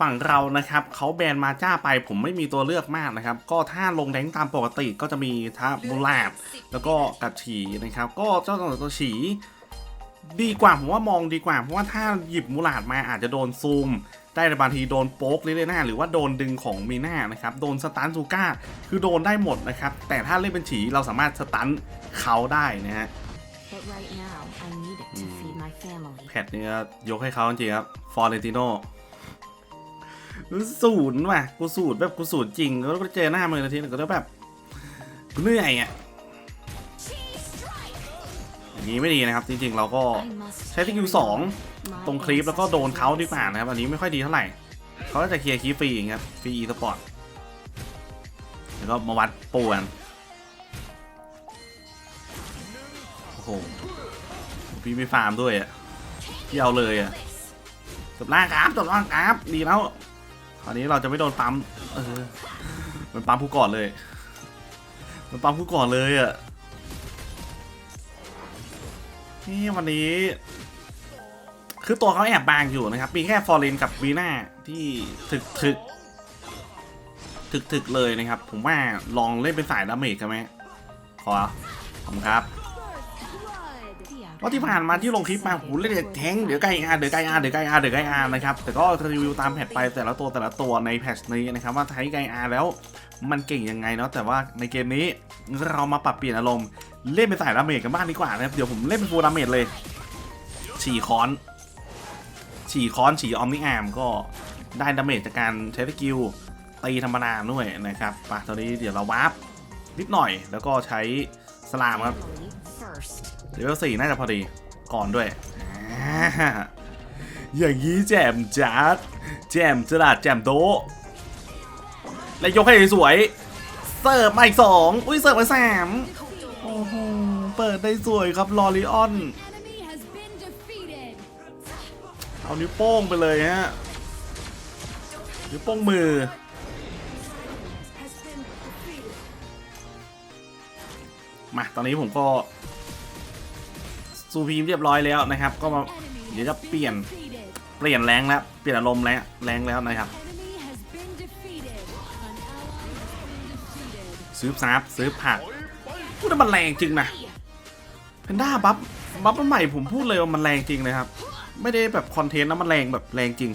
ฝั่งเรานะครับเขาแบนมาจ้าไปผมไม่มีตัวเลือกมากนะครับ ก็ถ้าลงแดงตามปกติก็จะมีท่าบุลาดแล้วก็กับฉีนะครับ ก็เจ้าตัวฉีดีกว่าผมว่ามองดีกว่าเพราะว่าถ้าหยิบมูลาดมาอาจจะโดนซูม ได้ในบางทีโดนโป๊กเลยหน้าหรือว่าโดนดึงของมีหน้านะครับ โดนสตันซูก้าคือโดนได้หมดนะครับ แต่ถ้าเล่นเป็นฉีเราสามารถสตันเขาได้นะฮะ But right now, I need it to feed my family. แพทนี้ก็ยกให้เขาจริงๆครับฟอร์เรนติโน ศูนย์ว่ะกูสูตรแบบกูสูตรจริงแล้วก็เจอหน้ามือนาทีนึงก็แล้วแบบเหนื่อยอะอย่างนี้ไม่ดีนะครับ จริงๆ เราก็ใช้สกิลสองตรงคลิปแล้วก็โดนเขาดีกว่านะครับ อันนี้ไม่ค่อยดีเท่าไหร่เขาจะเคลียร์คีย์ฟรีอย่างเงี้ยฟรีอีสปอร์ตแล้วก็มาวัดป่วนโอ้โหพี่ไม่ฟาร์มด้วยอะพี่เอาเลยอะจบล่างครับจบล่างครับดีแล้ว คราวนี้เราจะไม่โดนปั๊มเออมันปั๊มผู้ก่อนเลย มันปั๊มผู้ก่อนเลยอะนี่วันนี้ คือตัวเขาแอบบางอยู่นะครับ มีแค่ฟอร์เรนกับวีน่าที่ถึกถึกถึกถึกเลยนะครับ ผมว่าลองเล่นเป็นสายดาเมจกันไหมขอขอบคุณครับ เพราะที่ผ่านมาที่ลงคลิปมาผมเล่นแต่แทงเดี๋ยวใกลอาเดี๋ยวใกลอาเดี๋ยวใกลอาเดี๋ยวใกลอานะครับแต่ก็รีวิวตามแพทไปแต่ละตัวแต่ละตัวในแพทนี้นะครับว่าใช้ใกลอาแล้วมันเก่งยังไงเนาะแต่ว่าในเกมนี้เรามาปรับเปลี่ยนอารมณ์เล่นเป็นสายดาเมจกันบ้างดีกว่านะครับเดี๋ยวผมเล่นเป็นฟูลดาเมจเลยฉี่ค้อน ฉี่ค้อนฉี่ออมนิอมก็ได้ดาเมจจากการใช้สกิลตีธรรมดาด้วยนะครับปะตอนนี้เดี๋ยวเราวาร์ปนิดหน่อยแล้วก็ใช้สลามครับ เลเวลสี่น่าจะพอดี ก่อนด้วย อย่างนี้แจมจัดแจมจลาดแจมโตและยกให้สวย เสิร์ฟมาอีกสองอุ้ยเสิร์ฟมาสามโอ้โห เปิดได้สวยครับลอริออน เอานิ้วโป้งไปเลยฮะ นิ้วโป้งมือมาตอนนี้ผมก็ ซูพีมเรียบร้อยแล้วนะครับ ก็มาเดี๋ยวจะเปลี่ยนเปลี่ยนแรงแล้วเปลี่ยนอารมณ์แล้วแรงแล้วนะครับซื้อซับซื้อผักพูดว่ามันแรงจริงนะเพนด้าบัฟบัฟมันใหม่ผมพูดเลยว่ามันแรงจริงนะครับ ไม่ได้แบบคอนเทนต์นะมันแรงแบบแรงจริง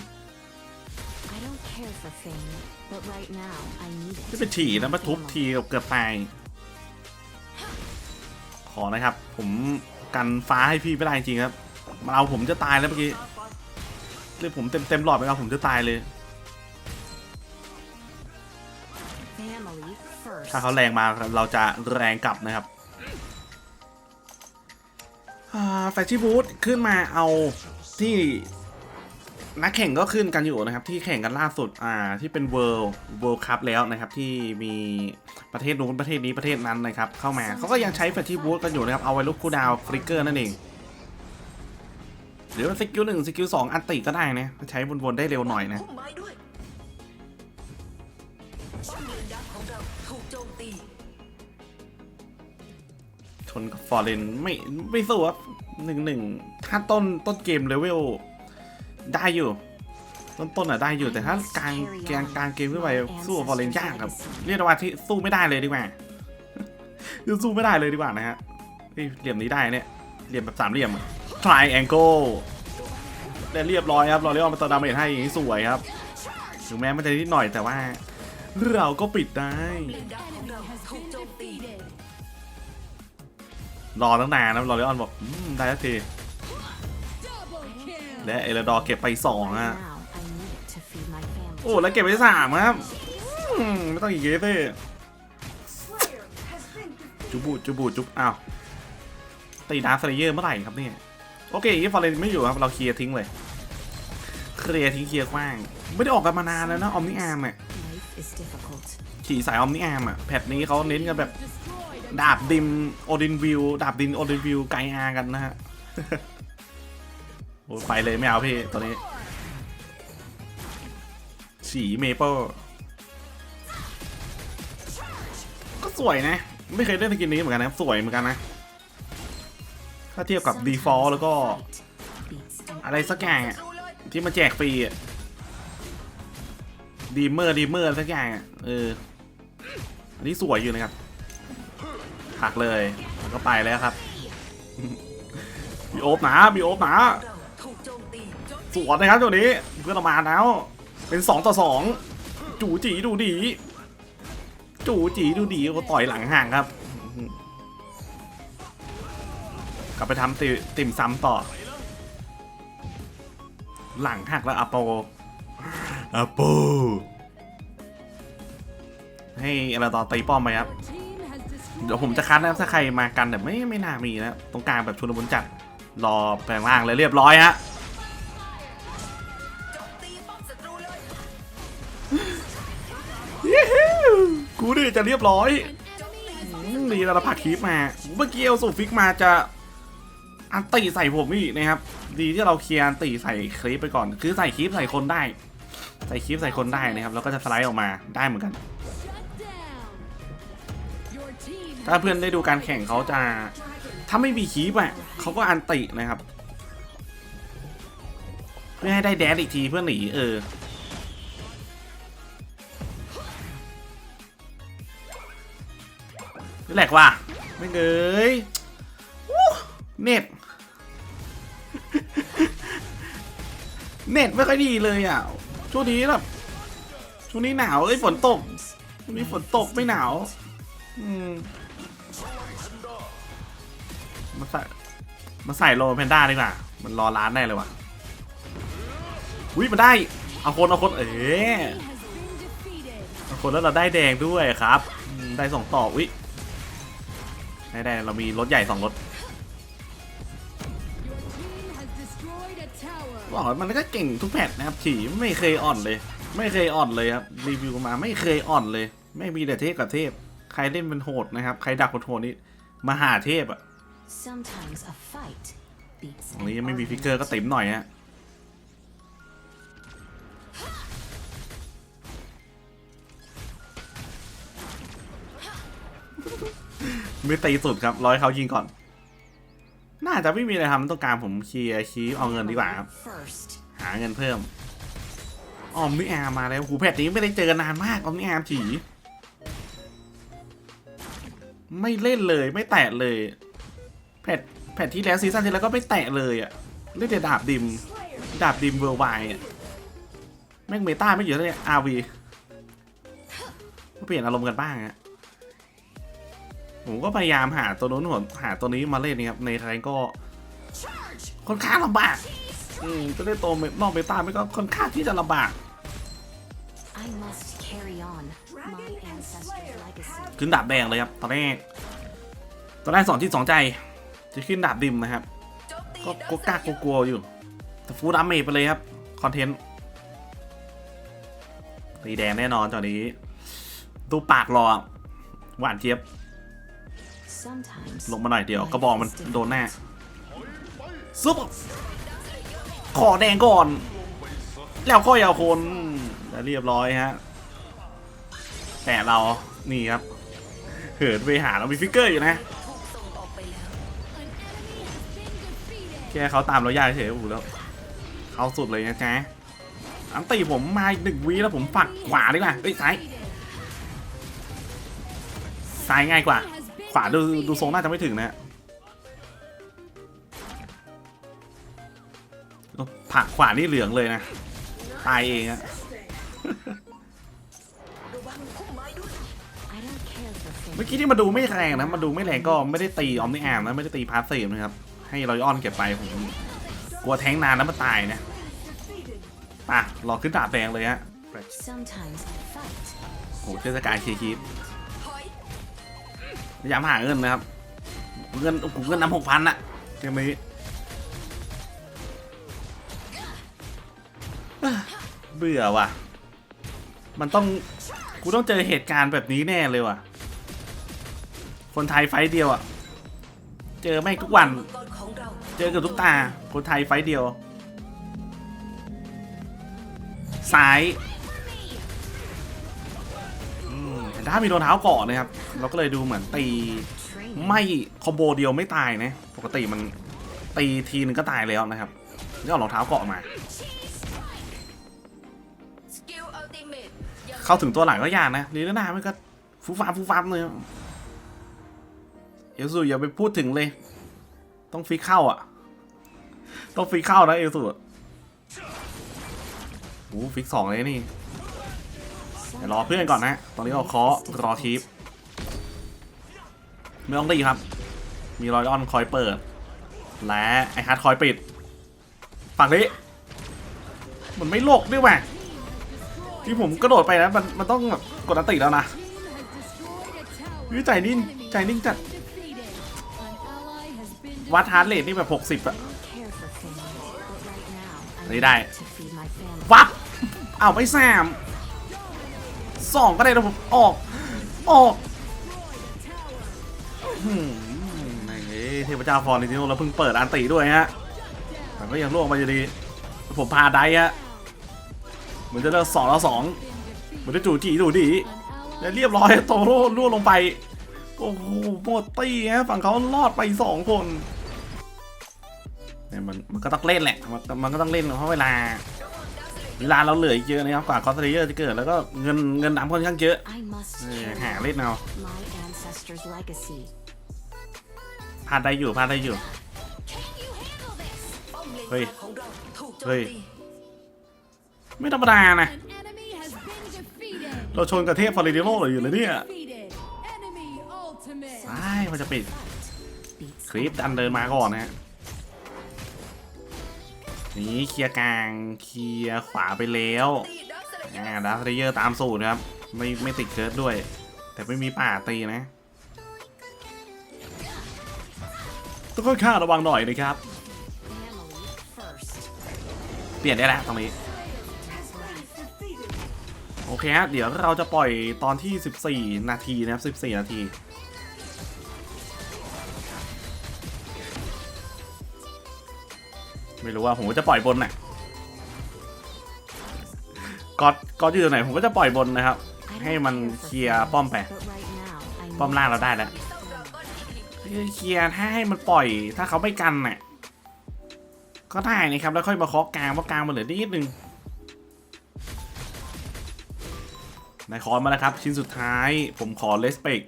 I don't care for fame, but right now, I need it. ที่เป็นฉี่นะมาทุบทีเกือบตายขอนะครับ ผม กันฟ้าให้พี่ไม่ได้จริงครับมาเอาผมจะตายแล้วเมื่อกี้เลยผมเต็มเต็มหลอดไปแล้วผมจะตายเลย Family first. ถ้าเขาแรงมาเราจะแรงกลับนะครับแฟชั่นบูธขึ้นมาเอาที่นักแข่งก็ขึ้นกันอยู่นะครับ ที่แข่งกันล่าสุดอ่าที่เป็น World World Cup แล้วนะครับ ที่มี ประเทศนู้นประเทศนี้ประเทศนั้นนะครับเข้ามาเขาก็ยังใช้แฟชั่นบูธกันอยู่นะครับเอาไว้ลบคูลดาวน์ฟลิกเกอร์นั่นเองหรือว่าสกิลหนึ่งสกิลสองอันติก็ได้นะใช้วนๆได้เร็วหน่อยนะพุ่มไม้ด้วยป้อมยืนยักษ์ของเราถูกโจมตีชนกับฟอร์เรนไม่ไม่สู้ครับหนึ่งหนึ่งถ้าต้นต้นเกมเลเวลได้อยู่ ต้นต้นอะได้อยู่แต่ถ้ากลางกลางกลางเกมขึ้นไปสู้บฟอร์เรนยากครับ เรียกว่าที่สู้ไม่ได้เลยดีกว่าคือสู้ไม่ได้เลยดีกว่านะฮะเหลี่ยมนี้ได้เนี่ยเหลี่ยมแบบสามเหลี่ยม triangle ได้เรียบร้อยครับรอเรียกว่ามาตอดาเมจให้อย่างนี้สวยครับถึงแม้มันจะนิดหน่อยแต่ว่า เราก็ปิดได้รอตั้งนานนะรอเลออนบอกได้สักทีและเอลดอร์เก็บไปสองฮะ โอ้แล้วเก็บไปสามครับไม่ต้องอีกเยอะเลยจุบูจุบูจุบอ้าวตีดาร์สเลเยอร์เมื่อไหร่ครับเนี่ยโอเคอีฟอร์เรนไม่อยู่ครับเราเคลียร์ทิ้งเลยเคลียร์ทิ้งเคลียร์กว้าง ไม่ได้ออกกันมานานแล้วนะออมนิอาร์มเนี่ยขี่สายออมนิอาร์มอะแพทนี้เขาเน้นกันแบบดาบดิมโอดินวิวดาบดินโอดินวิวไกอากันนะฮะโอ้ไปเลยไม่เอาพี่ตอนนี้ สีเมเปิลก็สวยนะ ไม่เคยเล่นสกินนี้เหมือนกันนะสวยเหมือนกันนะ ถ้าเทียบกับ default แล้วก็ อะไรสักอย่างที่มาแจกฟรีดีเมอร์ดีเมอร์สักอย่างอะเอออันนี้สวยอยู่นะครับหักเลยแล้วก็ไปแล้วครับมีโอบหนามีโอบหนาสวนนะครับตัวนี้เพื่อนมาแล้ว เป็นสองต่อสองจูจีดูดี จูจีดูดีก็ต่อยหลังห่างครับ กลับไปทำติติ่มซ้ำต่อ หลังหักแล้วอโปอโปให้อะไรต่อตีป้อมไปครับ team has destroyed เดี๋ยวผมจะคัดนะครับถ้าใครมากันแต่ไม่ไม่น่ามีนะ ตรงกลางแบบชุนมุนจัดรอแปลงร่างเลยเรียบร้อยฮะ จะเรียบร้อยมดีแล้วเราผลักคลิปมา เมื่อกี้เอาสูฟิกมาจะอันตีใส่ผมอีกนะครับ ดีที่เราเคลียร์อันตีใส่คลิปไปก่อน คือใส่คลิปใส่คนได้ ใส่คลิปใส่คนได้นะครับ แล้วก็จะสไลด์ออกมาได้เหมือนกัน ถ้าเพื่อนได้ดูการแข่งเขาจะ ถ้าไม่มีคลิปอะเขาก็อันตินะครับ เพื่อให้ได้แดดอีกทีเพื่อหนีเออ นี่แหลกว่ะไม่เงยอู้เน็ต เน็ตไม่ค่อยดีเลยอะ ช่วงนี้แบบ ช่วงนี้หนาว เอ้ยฝนตก ช่วงนี้ฝนตกไม่หนาว อืมมาใส่มาใส่โลแพนด้าดีกว่า มันรอร้านได้เลยว่ะอุ้ยมันได้ เอาคนเอาคน เอ๋ has been defeated. เอาคนแล้วเราได้แดงด้วยครับอืมได้สองต่ออุ้ย ได้ได้เรามีรถใหญ่สองรถ Your team has destroyed a tower. บอกว่ามันก็เก่งทุกแพทนะครับฉีไม่เคยอ่อนเลย ไม่เคยอ่อนเลยครับรีวิวมาไม่เคยอ่อนเลย ไม่มีแต่เทพกับเทพ ใครเล่นเป็นโหดนะครับ ใครดักโหดๆนี่มาหาเทพอะ Sometimes a fight beats ตรงนี้ an ยังไม่มีฟิกเกอร์ก็ติ๋มหน่อยฮะ ม่ตีสุดครับร้อยเขายิงก่อน น่าจะไม่มีอะไรทำต้องการผมเคลียร์คีย์เอาเงินดีกว่าครับ หาเงินเพิ่มออมนี่อาร์มาแล้วหูแพทนี้ไม่ได้เจอกันนานมากออมนี่อาร์ฉีไม่เล่นเลยไม่แตะเลย แพทแพทที่แล้วซีซั่นที่แล้วก็ไม่แตะเลยอะเล่นแต่ดาบดิม ดาบดิมเวอร์ไวอะแม่งเมตาไม่เยอะเลยอาวีก็เปลี่ยนอารมณ์กันบ้างอะ ผมก็พยายามหาตัวนู้นหาตัวนี้มาเล่นนะครับในไทยก็ค่อนข้างลำบากอืมจะได้โตเมนอกเมตาไม่ก็ค่อนข้างที่จะลำบาก I must carry on my ancestors' legacy. ขึ้นดาบแดงเลยครับตอนแรกตอนแรกสองที่สองใจ จะขึ้นดาบดิมนะครับโจมตีก็โดก็นกล้าสัตว์กลัวๆอยู่ แต่ฟูดาเมจไปเลยครับ คอนเทนต์ตีแดงแน่นอนตอนนี้ ดูปากรอหวานเจี๊ยบ Sometimes ลงมาหน่อยเดียว life กระบอกมัน is difficult. โดนแน่ซุปขอแดงก่อน แล้วก็ยาวคนแล้วเรียบร้อยฮะ แต่เรานี่ครับเหินไปหาเรามีฟิกเกอร์อยู่นะถูกส่งออกไปแล้ว An enemy has been defeated. แค่เขาตามเรายากเฉยๆโอ้โหแล้วเขาสุดเลยนะจ๊ะอันตีผมมาอีกหนึ่งวีแล้วผมฝักขวาดีกว่าเอ้ยซ้ายซ้ายง่ายกว่า ขวาดูดูทรงน่าจะไม่ถึงนะผลักขวานี่เหลืองเลยนะ ตายเองอะระวังพุ่มไม้ด้วย I don't care for เมื่อ fame. กี้ที่มาดูไม่แรงนะมาดูไม่แรงก็ไม่ได้ตีออมนิแอมนะไม่ได้ตีพาสซีฟนะครับ ให้รอยออนเก็บไปผมกลัวแทงนานแล้วมันตายนะป่ะรอขึ้นดาบแดงเลยฮะ Sometimes a fight โหเทศกาลเคคีถอย พยายามหาเงินนะครับ เงินโอ้โหเงินนำหกพันอะเกมนี้เอ้อเบื่อว่ะ มันต้อง กูต้องเจอเหตุการณ์แบบนี้แน่เลยว่ะ คนไทยไฟต์เดียวอะเจอแม่งทุกวันมังกรของเราเจอกับทุกตา คนไทยไฟต์เดียว ซ้ายอืมแต่ถ้ามีโดนเท้าเกาะนะครับ เราก็เลยดูเหมือนตีไม่คอมโบเดียวไม่ตายนะ ปกติมันตีทีนึงก็ตายแล้วนะครับนี่เอารองเท้าเกาะมา เข้าถึงตัวหลังก็ยากนะลีน่านามันก็ฟูฟ้าฟูฟ้าเลยเอลสูอย่าไปพูดถึงเลย ต้องฟิกเข้าอะ ต้องฟิกเข้านะเอลสูโอ้ฟิกสองเลยนี่เดี๋ยวรอเพื่อนก่อนนะ ตอนนี้เราเคาะรอทีป ไม่ต้องรีครับ มีรอยออนคอยเปิด และไอฮาร์ดคอยปิด ฝั่งนี้ มันไม่โลกด้วยว่ะที่ผมกระโดดไปนะมันมันต้องแบบกดอัติแล้วนะวิใจนิ่งใจนิ่งจัด วัดฮาร์ดเรทนี่แบบ 60อะ Care for family, but right now I Lấy need đại. to feed my family. วับเอาไม่แซมสองก็ได้นะผมออก ออก หืมไอ้เทพเจ้าฟอร์นิติโนเราเพิ่งเปิดอันติด้วยฮะแต่ก็ยังล่วงไปอยู่ดี ผมพาได้ฮะเหมือนจะเลิกสองแล้วสองเหมือนจะจู่จีจู่ดี an ally และเรียบร้อยโตโร่ล่วงลงไป โอ้โหหมดตี้ฮะฝั่งเขารอดไปสองคนเนี่ยมันมันก็ต้องเล่นแหละมันมันก็ต้องเล่นเพราะเวลา เวลาเราเหลืออีกเยอะนะครับกว่าคอสเตเยอร์จะเกิดแล้วก็เงินเงินดำค่อนข้างเยอะ I must เออ carry หาเล่นเอา my ancestors' legacy. พลาดได้อยู่พลาดได้อยู่ เฮ้ย เฮ้ย ไม่ธรรมดานะ เราชนกับเทพฟอร์เรดิโนเลยอยู่เลยเนี่ยใช่มันจะปิด คลิปดันเดินมาก่อนนะฮะนี่เคลียร์กลางเคลียร์ขวาไปแล้วตีดักสเลเยออ่าร์ดัสเรเยอร์ตามสูตรครับ ไม่ไม่ติดเคิร์ดด้วย แต่ไม่มีป่าตีนะ ต้องค่อนข้างระวังหน่อยนะครับ เปลี่ยนได้แล้วตรงนี้ โอเคฮะเดี๋ยวเราจะปล่อยตอนที่ 14 นาทีนะครับ 14 นาทีไม่รู้ว่าผมก็จะปล่อยบนน่ะก็ก็อยู่ตรงไหนผมก็จะปล่อยบนนะครับ ให้มันเคลียร์ป้อมไป ป้อมล่างเราได้แล้ว เคลียร์ถ้าให้มันปล่อย ถ้าเขาไม่กันน่ะก็ได้นะครับ แล้วค่อยมาเคาะกลางเพราะกลางมันเหลือนิดนึงนายคอนมาแล้วครับ ชิ้นสุดท้าย ผมขอเลสเปก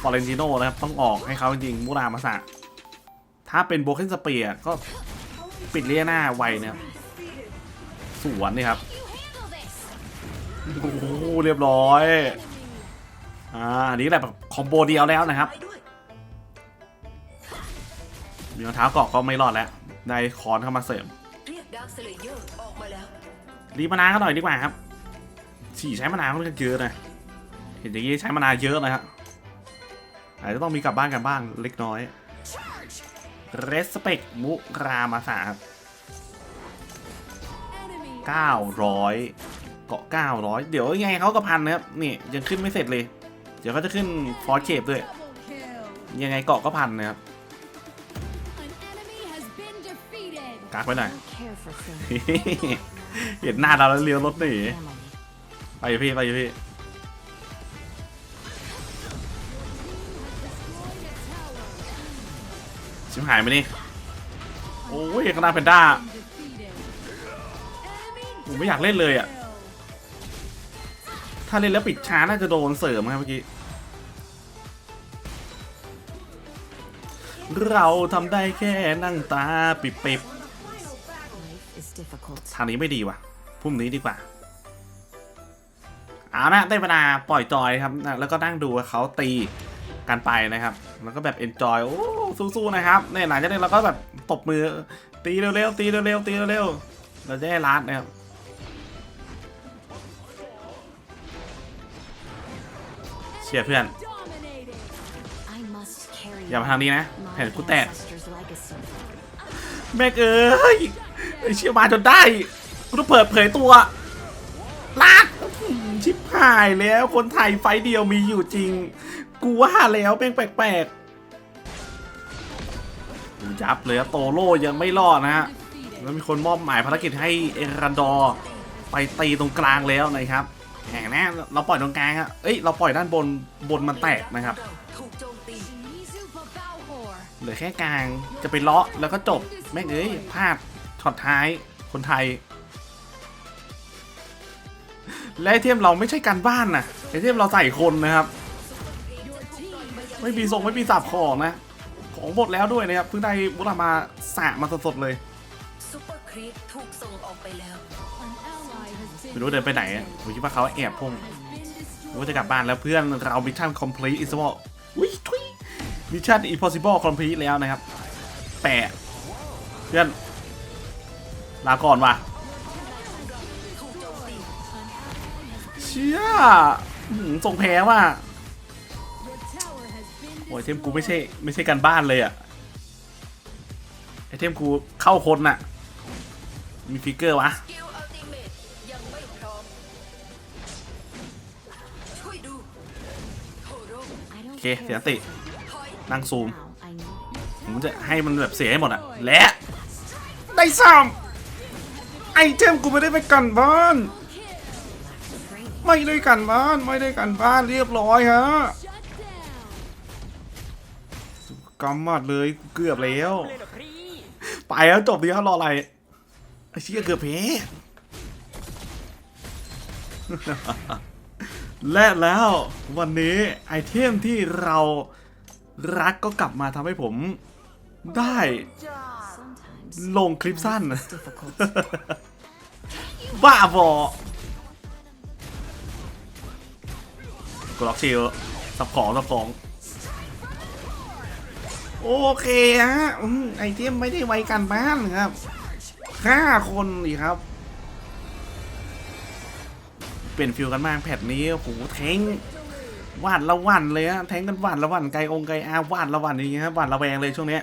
ฟอเรนติโนนะครับ ต้องออกให้เขาจริงมูรามาสะถ้าเป็นโบเคนสเปียก็ปิดเลียหน้าไวนะครับ สวนนี่ครับ โอ้โหเรียบร้อย อ่าอันนี้แหละแบบคอมโบเดียวแล้วนะครับ มีรองเท้าเกาะก็ไม่รอดแล้วได้คอนเข้ามาเสริมรีมาแล้วรีบมานากันหน่อยดีกว่าครับฉี่ใช้มานาวค่อนข้าเยอะนะเห็นอย่างนี้ใช้มานาเยอะนะครับอาจจะต้องมีกลับบ้านกันบ้างเล็กน้อย Respect มุรามาสาครับ900 เกาะ 900 เดี๋ยวยังไงเขาก็พันนะครับ นี่ยังขึ้นไม่เสร็จเลย เดี๋ยวเขาจะขึ้นฟอร์เคปด้วย ยังไงเกาะก็พันนะครับ กักไว้หน่อย I don't care for family. เห็นหน้าเราแล้วเลี้ยวรถหนี family. ไปอยู่พี่ไปอยู่พี่ชิบหายไหมนี่ โอ้ยข้างหน้าแพนด้า Defeated. Enemy ผมไม่อยากเล่นเลยอะ kill. ถ้าเล่นแล้วปิดช้าน่าจะโดนเสริมครับเมื่อกี้ เราทำได้แค่นั่งตาปิบ Life is difficult. ๆ ทางนี้ไม่ดีว่ะพรุ่งนี้ดีกว่า เอานะได้เวลาปล่อยจอยครับนะแล้วก็นั่งดูว่าเขาตีกันไปนะครับ แล้วก็แบบ enjoy โอ้สู้ๆนะครับเนี่ยหลังจากนี้เราก็แบบตบมือตีเร็วๆตีเร็วๆตีเร็วๆเราจะได้รัดนะครับเชียร์เพื่อน Dominated. I must carry อย่ามาทางนี้นะ my แผ่นกูแตก ancestors' legacy. แม่งเอ้ย ไอ้เชียมาจนได้กูต้องเปิดเผยตัวลาดชิบหายแล้วคนไทยไฟเดียวมีอยู่จริง กูว่าแล้วเป็นแปลกๆยับเลยโตโร่ยังไม่รอดนะฮะแล้วมีคนมอบหมายภารกิจให้เอรันดอร์ไปตีตรงกลางแล้วนะครับแหมนะเราปล่อยตรงกลางอะเอ้ยเราปล่อยด้านบนบนมันแตกนะครับเหลือแค่กลางจะไปเลาะแล้วก็จบแม่งเอ้ยพลาด ช็อตท้ายคนไทย และไอเทมเราไม่ใช่การบ้านนะไอเทมเราใส่คนนะครับ ไม่มีทรงไม่มีสับของนะ ของหมดแล้วด้วยนะครับเพิ่งได้บุรามาสะมาสดๆเลยไม่รู้เดินไปไหนผมคิดว่าเขาแอบพุ่งผม destroyed. ว่าจะกลับบ้านแล้วเพื่อนเรามิชชั่นคอมพลีทอิสบอลอุ้ยทุยมิชชั่นอิ p พอสิบ l ลคอมพลีทแล้วนะครับแปะเพื่อน ลาก่อนว่ะเชี่ยอื้อหือส่งแพ้ว่ะโอ้ยเทมกูไม่ใช่ไม่ใช่การบ้านเลยอะไอเทมกูเข้าคนน่ะ มีฟิกเกอร์วะสกิลอัลติเตยังไม่พร้อมช่วยดูโทโร่ I don't โอเค care เสียติ นั่งซูม ผมจะให้มันแบบเสียให้หมดอะและ ได้ซ้ำ ไอเทมกูไม่ได้ไปกันบ้าน ไม่ได้กันบ้าน ไม่ได้กันบ้านเรียบร้อยฮะกำมัดเลยกูเกือบแล้ว ไปแล้วจบดีครับรออะไรไอ้เชี่ยเกือบแพ้และแล้ววันนี้ไอเทมที่เรารักก็กลับมาทำให้ผมได้ ลงคลิปสั้น it's difficult. บ้าบอกดล็อกชิลสับของสับของ โอเคฮะอืมไอเทมไม่ได้ไว้กันบ้านครับห้าคนอีกครับ เปลี่ยนฟิลกันมากแพทนี้โอ้โหแทงหวานละหวันเลยฮะแทงกันหวานละหวันไกลองไกลอาหวานละหวันอย่างเงี้ยครับหวานละแวงเลยช่วงเนี้ย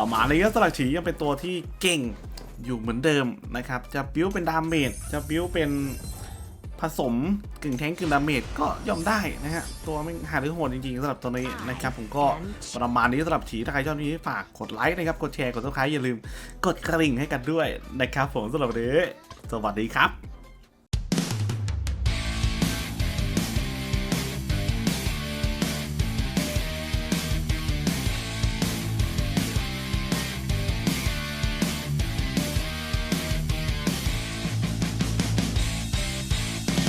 ประมาณนี้ก็สลักฉียังเป็นตัวที่เก่งอยู่เหมือนเดิมนะครับ จะบิ้วเป็นดาเมจ จะบิ้วเป็นผสมกึ่งแทงกึ่งดาเมจก็ย่อมได้นะฮะ ตัวไม่หาหรือโหดจริงๆสำหรับตัวนี้นะครับ ผมก็ประมาณนี้สำหรับฉีถ้าใครชอบนี้ฝากกดไลค์นะครับ กดแชร์ กดซับสไครต์อย่าลืม กดกระดิ่งให้กันด้วยนะครับผมสำหรับวันนี้สวัสดีครับ